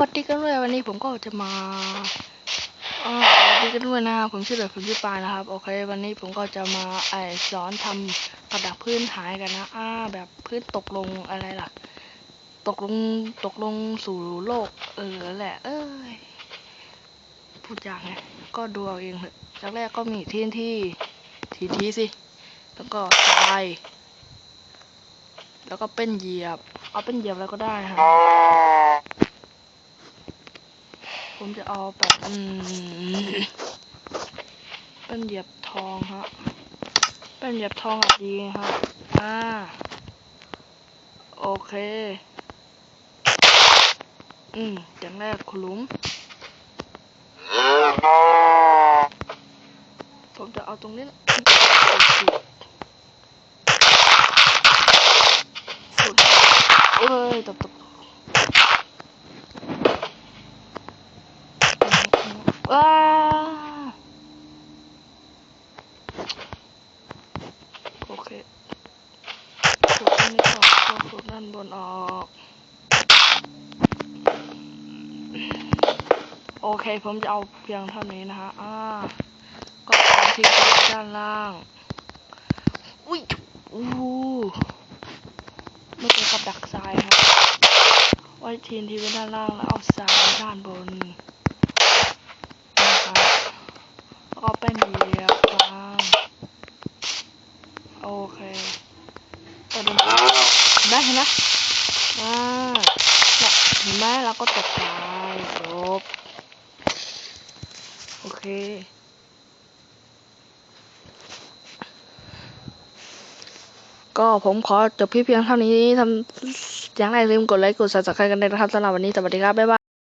วัสดีกันด้วยวันนี้ผมก็จะมาอ่าสวัสดีกันด้วยนะผมชื่อเด็กผมชื่อปานนะครับ โอเค วันนี้ผมก็จะมาไอสอนทำกับดักพื้นหายกันนะอ่าแบบพื้นตกลงอะไรล่ะ ตกลงตกลงสู่โลก เออแหละ เอ้ยพูดยากไงก็ดูเอาเองเถอะจากแรกก็มีที่ที่ทีทีสิ แล้วก็ทรายแล้วก็เป็นเหยียบ เอาเป็นเหยียบแล้วก็ได้ฮะ จะเอาแบบอืมเป็นเหยียบทองฮะเป็นเหยียบทองอะดีฮะอ่าโอเค อืมอย่างแรกคุณลุงผมจะเอาตรงนี้แหละขุดขุดเอ้ยตบตบ ว้าโอเคขุดนี้ออกก็ขุดด้านบนออก โอเค ผมจะเอาเพียงเท่านี้นะฮะ อ่า ก็เอาที่ด้านล่าง อุ้ยอู้ไม่เป็นกับดักทรายครับไว้ทีนที่ไว้ด้านล่างแล้วเอาทรายด้านบนนะครับแล้วก็ เป็นเหยียบวางโอเคประเด็นไหมเห็นไหมอ่าเนี่ยเห็นไหมแล้วก็ตกทรายจบโอเคก็ผมขอจบพี่เพียงเท่านี้ทำอย่างไรลืมกดไลค์กด subscribe กันเลยนะครับสำหรับวันนี้สวัสดีครับ บ๊ายบาย